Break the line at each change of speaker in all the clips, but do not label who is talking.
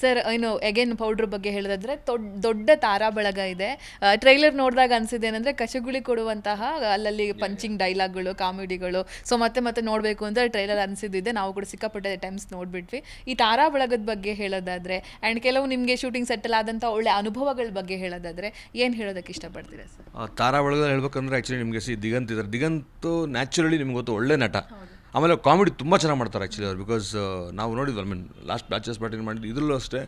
Sir ಏನು again powder ಬಗ್ಗೆ ಹೇಳೋದಾದ್ರೆ ದೊಡ್ಡ ದೊಡ್ಡ ತಾರಾ ಬಳಗ ಇದೆ. ಟ್ರೈಲರ್ ನೋಡಿದಾಗ ಅನ್ಸಿದೆ ಏನಂದ್ರೆ ಕಚಗುಳಿ ಕೊಡುವಂತಹ ಅಲ್ಲಲ್ಲಿ ಪಂಚಿಂಗ್ ಡೈಲಾಗ್ಗಳು ಕಾಮಿಡಿಗಳು ಸೊ ಮತ್ತೆ ಮತ್ತೆ ನೋಡಬೇಕು ಅಂತ ಟ್ರೈಲರ್ ಅನಿಸಿದ್ದಿದೆ. ನಾವು ಕೂಡ ಸಿಕ್ಕಾಪಟ್ಟೆ ಟೈಮ್ಸ್ ನೋಡ್ಬಿಟ್ವಿ. ಈ ತಾರಾ ಬಳಗದ ಬಗ್ಗೆ ಹೇಳೋದಾದ್ರೆ ಆ್ಯಂಡ್ ಕೆಲವು ನಿಮಗೆ ಶೂಟಿಂಗ್ ಸೆಟ್ಟಲ್ ಆದಂಥ ಒಳ್ಳೆ ಅನುಭವಗಳ ಬಗ್ಗೆ ಹೇಳೋದಾದ್ರೆ ಏನು ಹೇಳೋದಕ್ಕೆ ಇಷ್ಟಪಡ್ತೀರಾ ಸರ್?
ತಾರಾ ಬಳಗದಲ್ಲಿ ಹೇಳ್ಬೇಕಂದ್ರೆ ಆ್ಯಕ್ಚುಲಿ ನಿಮಗೆ ಸಿ ದಿಗಂತ್ ಇದ್ದಾರೆ ದಿಗಂತು ನ್ಯಾಚುರಲಿ ನಿಮ್ಗೆ ಗೊತ್ತು ಒಳ್ಳೆ ನಟ. ಆಮೇಲೆ ಕಾಮಿಡಿ ತುಂಬ ಚೆನ್ನಾಗಿ ಮಾಡ್ತಾರೆ ಆ್ಯಕ್ಚುಲಿ ಅವ್ರು ಬಿಕಾಸ್ ನಾವು ನೋಡಿದ್ವಿ I mean last batches party ಮಾಡಿದ್ದು ಇದರಲ್ಲೂ ಅಷ್ಟೇ.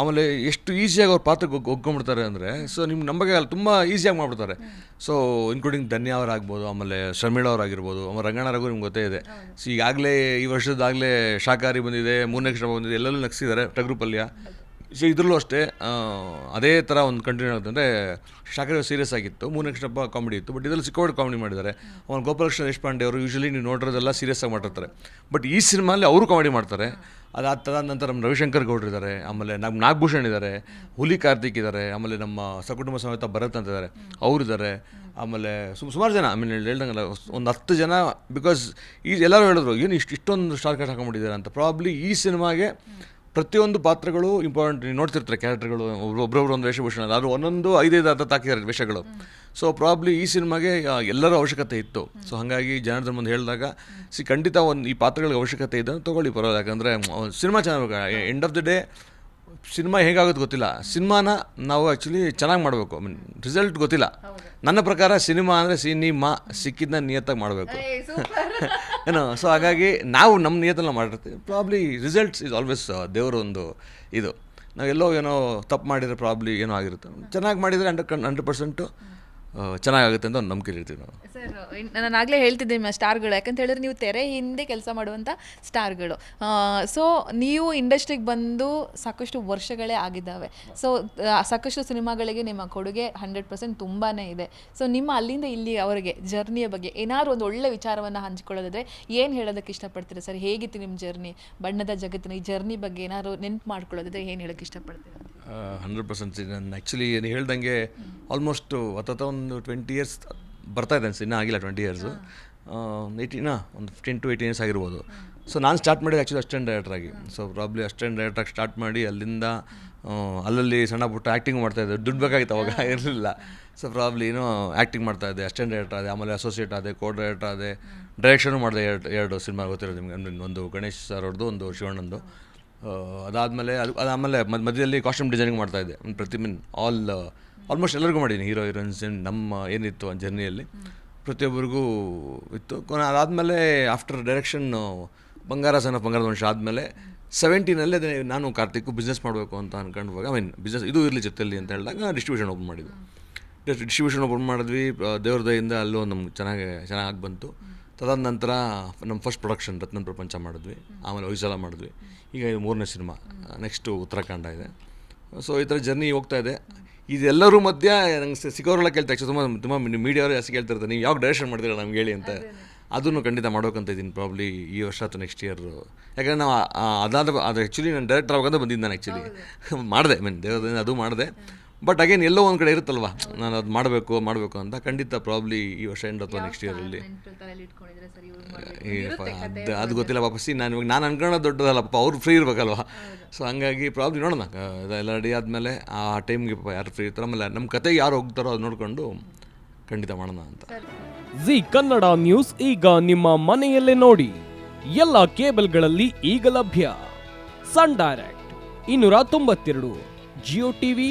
ಆಮೇಲೆ ಎಷ್ಟು ಈಸಿಯಾಗಿ ಅವ್ರ ಪಾತ್ರಕ್ಕೆ ಹೋಗಿ ಹೋಗ್ಕೊಂಬಿಡ್ತಾರೆ ಅಂದರೆ ಸೊ ನಿಮ್ಮ ನಂಬಿಕೆ ಅಲ್ಲಿ, ತುಂಬ ಈಸಿಯಾಗಿ ಮಾಡ್ಬಿಡ್ತಾರೆ. ಸೊ ಇನ್ಕ್ಲೂಡಿಂಗ್ ಧನ್ಯಾ ಅವರಾಗ್ಬೋದು ಆಮೇಲೆ ಶರ್ಮಿಳಾ ಅವರಾಗಿರ್ಬೋದು ಆಮೇಲೆ ರಂಗಣ್ಣರಾಗೂ ನಿಮ್ಗೆ ಗೊತ್ತೇ ಇದೆ. ಸೊ ಈಗಾಗಲೇ ಈ ವರ್ಷದಾಗಲೇ ಶಾಕಾರಿ ಬಂದಿದೆ, ಮೂರನೇ ಕ್ಷಣ ಬಂದಿದೆ, ಎಲ್ಲೆಲ್ಲೂ ನಗ್ಸಿದ್ದಾರೆ ಟಗ್ರು ಪಲ್ಯ ಇದರಲ್ಲೂ ಅಷ್ಟೇ ಅದೇ ಥರ ಒಂದು ಕಂಟಿನ್ಯೂ ಆಗುತ್ತೆ ಅಂದರೆ, ಶಾಕರೆ ಸೀರಿಯಸ್ ಆಗಿತ್ತು, ಮೂರನೇ ಕ್ಷಣಪ್ಪ ಕಾಮಿಡಿ ಇತ್ತು ಬಟ್ ಇದರಲ್ಲಿ ಸಿಕ್ಕೋಡ್ ಕಾಮಿಡಿ ಮಾಡಿದ್ದಾರೆ. ಅವನು ಗೋಪಾಲಕೃಷ್ಣ ದೇಶಪಾಂಡೆ ಅವರು ಯೂಶಲಿ ನೀವು ನೋಡಿರೋದೆಲ್ಲ ಸೀರಿಯಸ್ ಆಗಿ ಮಾಡಿರ್ತಾರೆ ಬಟ್ ಈ ಸಿನಿಮಾಲಿ ಅವರು ಕಾಮಿಡಿ ಮಾಡ್ತಾರೆ. ಅದಾದ ತದ ನಂತರ ನಮ್ಮ ರವಿಶಂಕರ್ ಗೌಡ್ರು ಇದ್ದಾರೆ, ಆಮೇಲೆ ನಾಗಭೂಷಣ್ ಇದ್ದಾರೆ, ಹುಲಿ ಕಾರ್ತಿಕ್ ಇದ್ದಾರೆ, ಆಮೇಲೆ ನಮ್ಮ ಸಕುಟುಂಬ ಸಮೇತ ಭರತ್ ಅಂತ ಇದ್ದಾರೆ ಅವರಿದ್ದಾರೆ ಆಮೇಲೆ ಸುಮ್, ಸುಮಾರು ಜನ ಆಮೇಲೆ ಹೇಳ್ದಂಗಲ್ಲ ಒಂದು ಹತ್ತು ಜನ ಬಿಕಾಸ್ ಈ ಎಲ್ಲರೂ ಹೇಳಿದ್ರು, ಏನು ಇಷ್ಟು, ಇಷ್ಟೊಂದು ಸ್ಟಾರ್ ಕಟ್ ಹಾಕೊಂಡ್ಬಿಟ್ಟಿದ್ದಾರೆ? ಅಂತ. ಪ್ರಾಬ್ಲಿ ಈ ಸಿನಿಮಾಗೆ ಪ್ರತಿಯೊಂದು ಪಾತ್ರಗಳು ಇಂಪಾರ್ಟೆಂಟ್ ನೀವು ನೋಡ್ತಿರ್ತಾರೆ ಕ್ಯಾರೆಕ್ಟರ್ಗಳು ಒಬ್ಬೊಬ್ರು ಒಂದು ವೇಷಭೂಷಣ ಅದು ಒಂದೊಂದು ಐದೈದು ಅರ್ಧ ತಾಕಿದ್ದಾರೆ ವೇಷಗಳು ಸೊ ಪ್ರಾಬ್ಲಿ ಈ ಸಿನಿಮಾಗೆ ಎಲ್ಲರ ಅವಶ್ಯಕತೆ ಇತ್ತು. ಸೊ ಹಾಗಾಗಿ ಜನರ ಮುಂದೆ ಹೇಳಿದಾಗ ಸಿ ಖಂಡಿತ ಒಂದು ಈ ಪಾತ್ರಗಳಿಗೆ ಅವಶ್ಯಕತೆ ಇದೆ ತೊಗೊಳ್ಳಿ ಪರವಾಗಿಲ್ಲ. ಯಾಕಂದರೆ ಸಿನಿಮಾ ಚೆನ್ನಾಗಿ end of the day cinema ಹೇಗಾಗುತ್ತೆ ಗೊತ್ತಿಲ್ಲ. ಸಿನಿಮಾನ ನಾವು ಆ್ಯಕ್ಚುಲಿ ಚೆನ್ನಾಗಿ ಮಾಡಬೇಕು. ಐ ಮೀನ್ ರಿಸಲ್ಟ್ ಗೊತ್ತಿಲ್ಲ. ನನ್ನ ಪ್ರಕಾರ ಸಿನಿಮಾ ಅಂದರೆ ಸಿನಿಮಾ ಸಿಕ್ಕಿದ್ನ ನಿಯತ್ತಾಗಿ ಮಾಡಬೇಕು. ಏನೋ ಸೊ ಹಾಗಾಗಿ ನಾವು ನಮ್ಮ ನಿಯತ್ತನ್ನ ಮಾಡಿರ್ತೀವಿ. ಪ್ರಾಬ್ಲಿ ರಿಸಲ್ಟ್ಸ್ ಇಸ್ ಆಲ್ವೇಸ್ ದೇವರ ಒಂದು ಇದು. ನಾವೆಲ್ಲೋ ಏನೋ ತಪ್ಪು ಮಾಡಿದರೆ ಪ್ರಾಬ್ಲಿ ಏನೋ ಆಗಿರುತ್ತೆ. ಚೆನ್ನಾಗಿ ಮಾಡಿದರೆ ಹಂಡ್ರೆಡ್ ಹಂಡ್ರೆಡ್ ಪರ್ಸೆಂಟು ಚೆನ್ನಾಗಾಗುತ್ತೆ ಅಂತ ಒಂದು ನಂಬಿಕೆ ಇರ್ತೀವಿ ನಾವು
ಸರ್ ನಾನು ಆಗಲೇ ಹೇಳ್ತಿದ್ದೀನಿ ಸ್ಟಾರ್ಗಳು, ಯಾಕಂತ ಹೇಳಿದ್ರೆ ನೀವು ತೆರೆ ಹಿಂದೆ ಕೆಲಸ ಮಾಡುವಂಥ ಸ್ಟಾರ್ಗಳು. ಸೊ ನೀವು ಇಂಡಸ್ಟ್ರಿಗೆ ಬಂದು ಸಾಕಷ್ಟು ವರ್ಷಗಳೇ ಆಗಿದ್ದಾವೆ. ಸೊ ಸಾಕಷ್ಟು ಸಿನಿಮಾಗಳಿಗೆ ನಿಮ್ಮ ಕೊಡುಗೆ ಹಂಡ್ರೆಡ್ ಪರ್ಸೆಂಟ್ ತುಂಬಾ ಇದೆ. ಸೊ ನಿಮ್ಮ ಅಲ್ಲಿಂದ ಇಲ್ಲಿ ಅವರಿಗೆ ಜರ್ನಿಯ ಬಗ್ಗೆ ಏನಾದ್ರು ಒಂದು ಒಳ್ಳೆ ವಿಚಾರವನ್ನು ಹಂಚಿಕೊಳ್ಳೋದಾದ್ರೆ ಏನು ಹೇಳೋದಕ್ಕೆ ಇಷ್ಟಪಡ್ತೀರಾ ಸರ್? ಹೇಗಿತ್ತು ನಿಮ್ಮ ಜರ್ನಿ ಬಣ್ಣದ ಜಗತ್ತಿನ ಈ ಜರ್ನಿ ಬಗ್ಗೆ ಏನಾದ್ರು ನೆನ್ಪು ಮಾಡ್ಕೊಳ್ಳೋದಾದ್ರೆ ಏನು ಹೇಳೋಕ್ಕೆ ಇಷ್ಟಪಡ್ತೀರಾ?
ಹಂಡ್ರೆಡ್ ಪರ್ಸೆಂಟ್ ನಾನು ಆ್ಯಕ್ಚುಲಿ ಏನು ಹೇಳ್ದಂಗೆ ಆಲ್ಮೋಸ್ಟ್ ಹತ್ತತ್ತ ಒಂದು ಟ್ವೆಂಟಿ ಇಯರ್ಸ್ ಬರ್ತಾ ಇದೆ ಅನ್ಸಿ ಇನ್ನೂ ಆಗಿಲ್ಲ ಟ್ವೆಂಟಿ ಇಯರ್ಸು ಏಯ್ಟೀನಾ ಒಂದು ಫಿಫ್ಟೀನ್ ಟು ಏಯ್ಟೀನ್ ಇಯರ್ಸ್ ಆಗಿರ್ಬೋದು. ಸೊ ನಾನು ಸ್ಟಾರ್ಟ್ ಮಾಡಿದ್ದು ಆ್ಯಕ್ಚುಲಿ ಅಸ್ಟೆಂಟ್ ಡೈರೆಕ್ಟ್ರಾಗಿ ಸೊ ಪ್ರಾಬ್ಲಿ ಅಸ್ಟೆಂಟ್ ಡೈರೆಕ್ಟ್ರಾಗಿ ಸ್ಟಾರ್ಟ್ ಮಾಡಿ ಅಲ್ಲಿಂದ ಅಲ್ಲಲ್ಲಿ ಸಣ್ಣ ಪುಟ್ಟ ಆ್ಯಕ್ಟಿಂಗ್ ಮಾಡ್ತಾಯಿದ್ದೆ ದುಡ್ಡು ಬೇಕಾಗಿತ್ತು ಅವಾಗ ಇರಲಿಲ್ಲ. ಸೊ ಪ್ರಾಬ್ಲಿ ಏನೋ ಆ್ಯಕ್ಟಿಂಗ್ ಮಾಡ್ತಾಯಿದ್ದೆ ಅಸ್ಟೆಂಟ್ ಡೈರೆಕ್ಟರ್ ಆದೆ. ಆಮೇಲೆ ಅಸೋಸಿಯೇಟ್ ಆದೆ ಕೋ ಡೈರೆಕ್ಟರ್ ಆದೆ ಡೈರೆಕ್ಷನು ಮಾಡಿದೆ ಎರಡು ಎರಡು ಸಿನಿಮಾ ಗೊತ್ತಿರೋದು ನಿಮಗೆ. ಒಂದು ಗಣೇಶ್ ಸರ್ ಅವ್ರದ್ದು ಒಂದು ಶಿವಣ್ಣಂದು. ಅದಾದಮೇಲೆ ಅದು ಮಧ್ಯ ಮಧ್ಯದಲ್ಲಿ ಕಾಸ್ಟ್ಯೂಮ್ ಡಿಸೈನಿಂಗ್ ಮಾಡ್ತಾಯಿದ್ದೆ. ಪ್ರತಿ ಮೀನ್ ಆಲ್ ಆಲ್ಮೋಸ್ಟ್ ಎಲ್ಲರಿಗೂ ಮಾಡಿದ್ದೀನಿ. ಹೀರೋ ಹೀರೋಯಿನ್ಸ್ ನಮ್ಮ ಏನಿತ್ತು ಆ ಜರ್ನಿಯಲ್ಲಿ ಪ್ರತಿಯೊಬ್ಬರಿಗೂ ಇತ್ತು. ಕೊನೆ ಅದಾದಮೇಲೆ ಆಫ್ಟರ್ ಡೈರೆಕ್ಷನ್ ಬಂಗಾರ ಸಣ್ಣ ಬಂಗಾರದ ವಂಶ ಆದಮೇಲೆ ಸೆವೆಂಟೀನಲ್ಲಿ ಅದೇ ನಾನು ಕಾರ್ತಿಕ್ಕು ಬಿಸ್ನೆಸ್ ಮಾಡಬೇಕು ಅಂತ ಅನ್ಕೊಂಡವಾಗ ಐ ಮೀನ್ ಬಿಸ್ನೆಸ್ ಇದು ಇರಲಿ ಜೊತೆಯಲ್ಲಿ ಅಂತ ಹೇಳಿದಾಗ ಡಿಸ್ಟ್ರಿಬ್ಯೂಷನ್ ಓಪನ್ ಮಾಡಿದ್ದು ಡಿಸ್ಟ್ರಿಬ್ಯೂಷನ್ ಓಪನ್ ಮಾಡಿದ್ವಿ. ದೇವ್ರ ದಯಿಂದ ಅಲ್ಲೂ ನಮ್ಗೆ ಚೆನ್ನಾಗಿ ಚೆನ್ನಾಗಿ ಬಂತು. ತದಾದ ನಂತರ ನಮ್ಮ ಫಸ್ಟ್ ಪ್ರೊಡಕ್ಷನ್ ರತ್ನ ಪ್ರಪಂಚ ಮಾಡಿದ್ವಿ. ಆಮೇಲೆ ಹೊಯ್ಸಲ ಮಾಡಿದ್ವಿ. ಈಗ ಇದು ಮೂರನೇ ಸಿನಿಮಾ. ನೆಕ್ಸ್ಟು ಉತ್ತರಾಖಂಡ ಇದೆ. ಸೊ ಈ ಥರ ಜರ್ನಿ ಹೋಗ್ತಾ ಇದೆ. ಇದೆಲ್ಲರೂ ಮಧ್ಯ ನಂಗೆ ಸಿಗೋರೆಲ್ಲ ಕೇಳ್ತಾ ಇತ್ತು ತುಂಬ ತುಂಬ ಮೀಡಿಯಾವರು ಜಾಸ್ತಿ ಕೇಳ್ತಿರ್ತಾರೆ. ನೀವು ಯಾವ ಡೈರೆಕ್ಷನ್ ಮಾಡ್ತೀರಾ ನಮ್ಗೆ ಹೇಳಿ ಅಂತ. ಅದನ್ನು ಖಂಡಿತ ಮಾಡ್ಬೇಕಂತ ಇದ್ದೀನಿ ಪ್ರಾಬ್ಲಿ ಈ ವರ್ಷ ಅಥವಾ ನೆಕ್ಸ್ಟ್ ಇಯರ್ ಯಾಕಂದರೆ ನಾವು ಅದಾದ ಅದು ಆ್ಯಕ್ಚುಲಿ ನಾನು ಡೈರೆಕ್ಟರ್ ಆಗೋದೇ ಬಂದಿದ್ದು ನಾನು ಆ್ಯಕ್ಚುಲಿ ಮಾಡಿದೆ. ಮೀನ್ ದೇವರದಿಂದ ಅದು ಮಾಡಿದೆ. ಬಟ್ ಅಗೇನ್ ಎಲ್ಲೋ ಒಂದು ಕಡೆ ಇರುತ್ತಲ್ವ? ನಾನು ಅದು ಮಾಡಬೇಕು ಮಾಡಬೇಕು ಅಂತ ಖಂಡಿತ ಪ್ರಾಬ್ಲಿ ಈ ವರ್ಷ ಎಂಡ್ ಅಥವಾ ನೆಕ್ಸ್ಟ್ ಇಯರಲ್ಲಿ ಅದು ಅದು ಗೊತ್ತಿಲ್ಲ ಪಾಪ ಸಿ ನಾನು ಇವಾಗ ನಾನು ಅನ್ಕೊಳ್ಳೋದು ದೊಡ್ಡದಲ್ಲಪ್ಪ ಅವ್ರು ಫ್ರೀ ಇರಬೇಕಲ್ವ? ಸೊ ಹಂಗಾಗಿ ಪ್ರಾಬ್ಲಿ ನೋಡೋಣ ಎಲ್ಲ ಇದೆಲ್ಲ ರೆಡಿ ಆದಮೇಲೆ ಆ ಟೈಮ್ಗೆ ಪಾಪ ಯಾರು ಫ್ರೀ ಇರ್ತಾರೆ ಆಮೇಲೆ ನಮ್ಮ ಕತೆ ಯಾರು ಹೋಗ್ತಾರೋ ಅದು ನೋಡಿಕೊಂಡು ಖಂಡಿತ ಮಾಡೋಣ ಅಂತ.
ಜಿ ಕನ್ನಡ ನ್ಯೂಸ್ ಈಗ ನಿಮ್ಮ ಮನೆಯಲ್ಲೇ ನೋಡಿ. ಎಲ್ಲ ಕೇಬಲ್ಗಳಲ್ಲಿ ಈಗ ಲಭ್ಯ. ಸನ್ ಡೈರೆಕ್ಟ್ ಇನ್ನೂರ ತೊಂಬತ್ತೆರಡು ಜಿಯೋ ಟಿವಿ